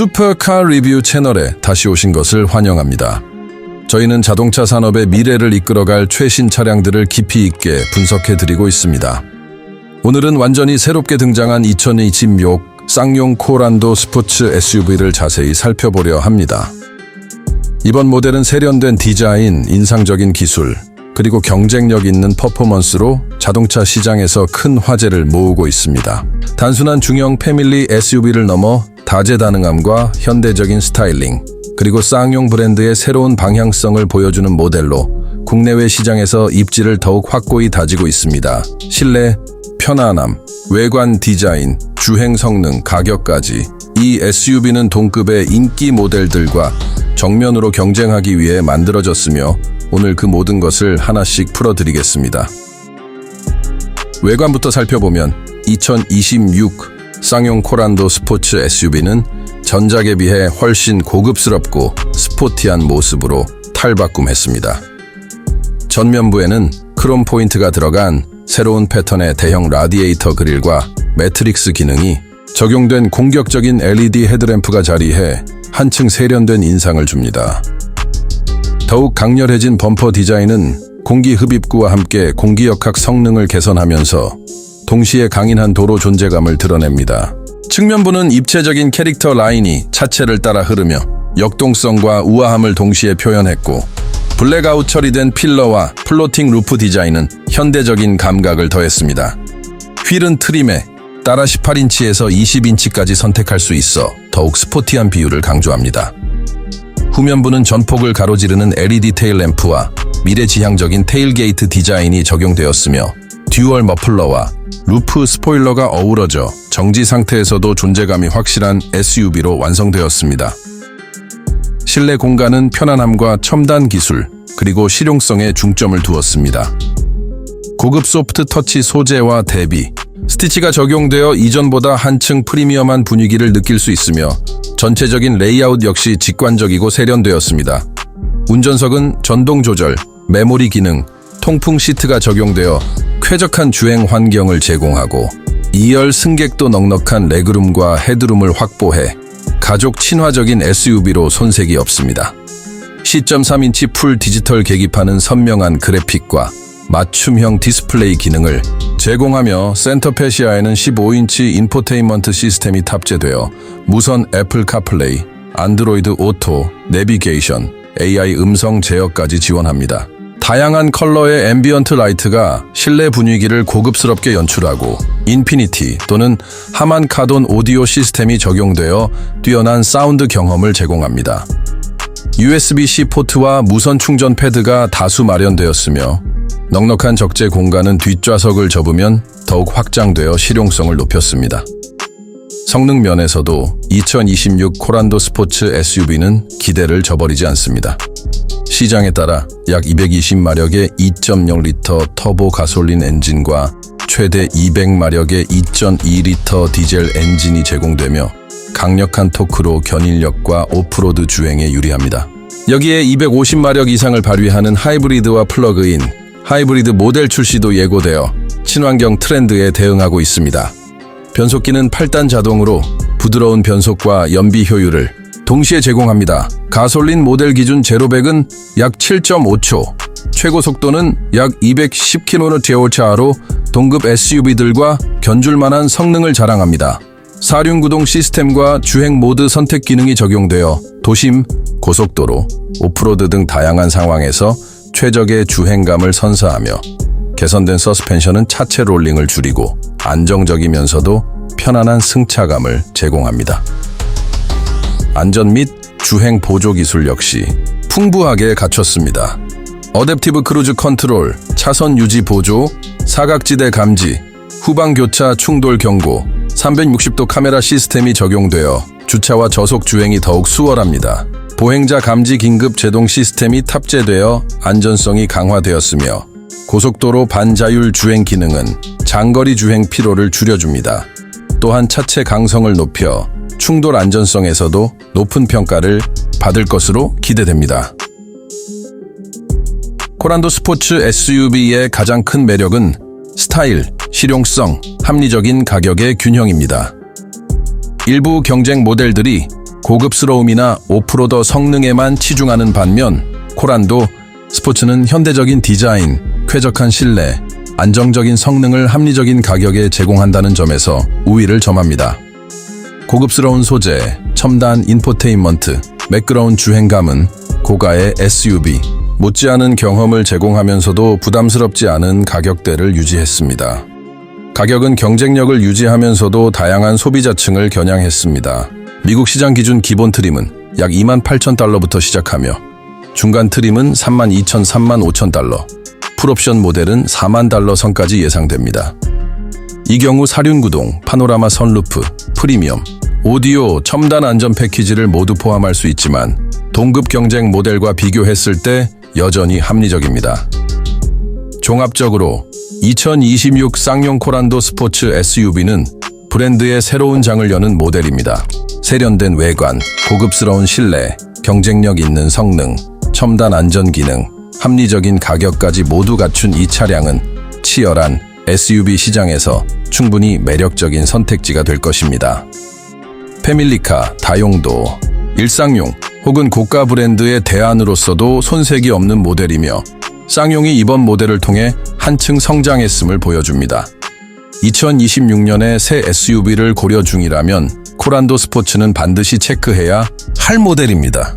슈퍼카 리뷰 채널에 다시 오신 것을 환영합니다. 저희는 자동차 산업의 미래를 이끌어갈 최신 차량들을 깊이 있게 분석해 드리고 있습니다. 오늘은 완전히 새롭게 등장한 2026 쌍용 코란도 스포츠 SUV를 자세히 살펴보려 합니다. 이번 모델은 세련된 디자인, 인상적인 기술, 그리고 경쟁력 있는 퍼포먼스로 자동차 시장에서 큰 화제를 모으고 있습니다. 단순한 중형 패밀리 SUV를 넘어 다재다능함과 현대적인 스타일링, 그리고 쌍용 브랜드의 새로운 방향성을 보여주는 모델로 국내외 시장에서 입지를 더욱 확고히 다지고 있습니다. 실내, 편안함, 외관 디자인, 주행 성능, 가격까지 이 SUV는 동급의 인기 모델들과 정면으로 경쟁하기 위해 만들어졌으며 오늘 그 모든 것을 하나씩 풀어드리겠습니다. 외관부터 살펴보면 2026 쌍용 코란도 스포츠 SUV는 전작에 비해 훨씬 고급스럽고 스포티한 모습으로 탈바꿈했습니다. 전면부에는 크롬 포인트가 들어간 새로운 패턴의 대형 라디에이터 그릴과 매트릭스 기능이 적용된 공격적인 LED 헤드램프가 자리해 한층 세련된 인상을 줍니다. 더욱 강렬해진 범퍼 디자인은 공기 흡입구와 함께 공기역학 성능을 개선하면서 동시에 강인한 도로 존재감을 드러냅니다. 측면부는 입체적인 캐릭터 라인이 차체를 따라 흐르며 역동성과 우아함을 동시에 표현했고 블랙아웃 처리된 필러와 플로팅 루프 디자인은 현대적인 감각을 더했습니다. 휠은 트림에 따라 18인치에서 20인치까지 선택할 수 있어 더욱 스포티한 비율을 강조합니다. 후면부는 전폭을 가로지르는 LED 테일 램프와 미래지향적인 테일게이트 디자인이 적용되었으며 듀얼 머플러와 루프 스포일러가 어우러져 정지 상태에서도 존재감이 확실한 SUV로 완성되었습니다. 실내 공간은 편안함과 첨단 기술, 그리고 실용성에 중점을 두었습니다. 고급 소프트 터치 소재와 대비, 스티치가 적용되어 이전보다 한층 프리미엄한 분위기를 느낄 수 있으며 전체적인 레이아웃 역시 직관적이고 세련되었습니다. 운전석은 전동 조절, 메모리 기능, 통풍 시트가 적용되어 쾌적한 주행 환경을 제공하고 2열 승객도 넉넉한 레그룸과 헤드룸을 확보해 가족 친화적인 SUV로 손색이 없습니다. 10.3인치 풀 디지털 계기판은 선명한 그래픽과 맞춤형 디스플레이 기능을 제공하며 센터페시아에는 15인치 인포테인먼트 시스템이 탑재되어 무선 애플 카플레이, 안드로이드 오토, 내비게이션, AI 음성 제어까지 지원합니다. 다양한 컬러의 앰비언트 라이트가 실내 분위기를 고급스럽게 연출하고 인피니티 또는 하만 카돈 오디오 시스템이 적용되어 뛰어난 사운드 경험을 제공합니다. USB-C 포트와 무선 충전 패드가 다수 마련되었으며 넉넉한 적재 공간은 뒷좌석을 접으면 더욱 확장되어 실용성을 높였습니다. 성능 면에서도 2026 코란도 스포츠 SUV는 기대를 저버리지 않습니다. 시장에 따라 약 220마력의 2.0리터 터보 가솔린 엔진과 최대 200마력의 2.2리터 디젤 엔진이 제공되며 강력한 토크로 견인력과 오프로드 주행에 유리합니다. 여기에 250마력 이상을 발휘하는 하이브리드와 플러그인, 하이브리드 모델 출시도 예고되어 친환경 트렌드에 대응하고 있습니다. 변속기는 8단 자동으로 부드러운 변속과 연비 효율을 동시에 제공합니다. 가솔린 모델 기준 제로백은 약 7.5초, 최고 속도는 약 210km/h로 동급 SUV들과 견줄만한 성능을 자랑합니다. 사륜 구동 시스템과 주행 모드 선택 기능이 적용되어 도심, 고속도로, 오프로드 등 다양한 상황에서 최적의 주행감을 선사하며 개선된 서스펜션은 차체 롤링을 줄이고 안정적이면서도 편안한 승차감을 제공합니다. 안전 및 주행 보조 기술 역시 풍부하게 갖췄습니다. 어댑티브 크루즈 컨트롤, 차선 유지 보조, 사각지대 감지, 후방 교차 충돌 경고, 360도 카메라 시스템이 적용되어 주차와 저속 주행이 더욱 수월합니다. 보행자 감지 긴급 제동 시스템이 탑재되어 안전성이 강화되었으며 고속도로 반자율 주행 기능은 장거리 주행 피로를 줄여줍니다. 또한 차체 강성을 높여 충돌 안전성에서도 높은 평가를 받을 것으로 기대됩니다. 코란도 스포츠 SUV의 가장 큰 매력은 스타일, 실용성, 합리적인 가격의 균형입니다. 일부 경쟁 모델들이 고급스러움이나 오프로더 성능에만 치중하는 반면 코란도 스포츠는 현대적인 디자인, 쾌적한 실내, 안정적인 성능을 합리적인 가격에 제공한다는 점에서 우위를 점합니다. 고급스러운 소재, 첨단 인포테인먼트, 매끄러운 주행감은 고가의 SUV, 못지않은 경험을 제공하면서도 부담스럽지 않은 가격대를 유지했습니다. 가격은 경쟁력을 유지하면서도 다양한 소비자층을 겨냥했습니다. 미국 시장 기준 기본 트림은 약 2만 8천 달러부터 시작하며 중간 트림은 3만 2천, 3만 5천 달러, 풀옵션 모델은 4만 달러 선까지 예상됩니다. 이 경우 사륜 구동, 파노라마 선루프, 프리미엄, 오디오, 첨단 안전 패키지를 모두 포함할 수 있지만 동급 경쟁 모델과 비교했을 때 여전히 합리적입니다. 종합적으로 2026 쌍용 코란도 스포츠 SUV는 브랜드의 새로운 장을 여는 모델입니다. 세련된 외관, 고급스러운 실내, 경쟁력 있는 성능, 첨단 안전 기능, 합리적인 가격까지 모두 갖춘 이 차량은 치열한 SUV 시장에서 충분히 매력적인 선택지가 될 것입니다. 패밀리카, 다용도, 일상용 혹은 고가 브랜드의 대안으로서도 손색이 없는 모델이며 쌍용이 이번 모델을 통해 한층 성장했음을 보여줍니다. 2026년에 새 SUV를 고려 중이라면 코란도 스포츠는 반드시 체크해야 할 모델입니다.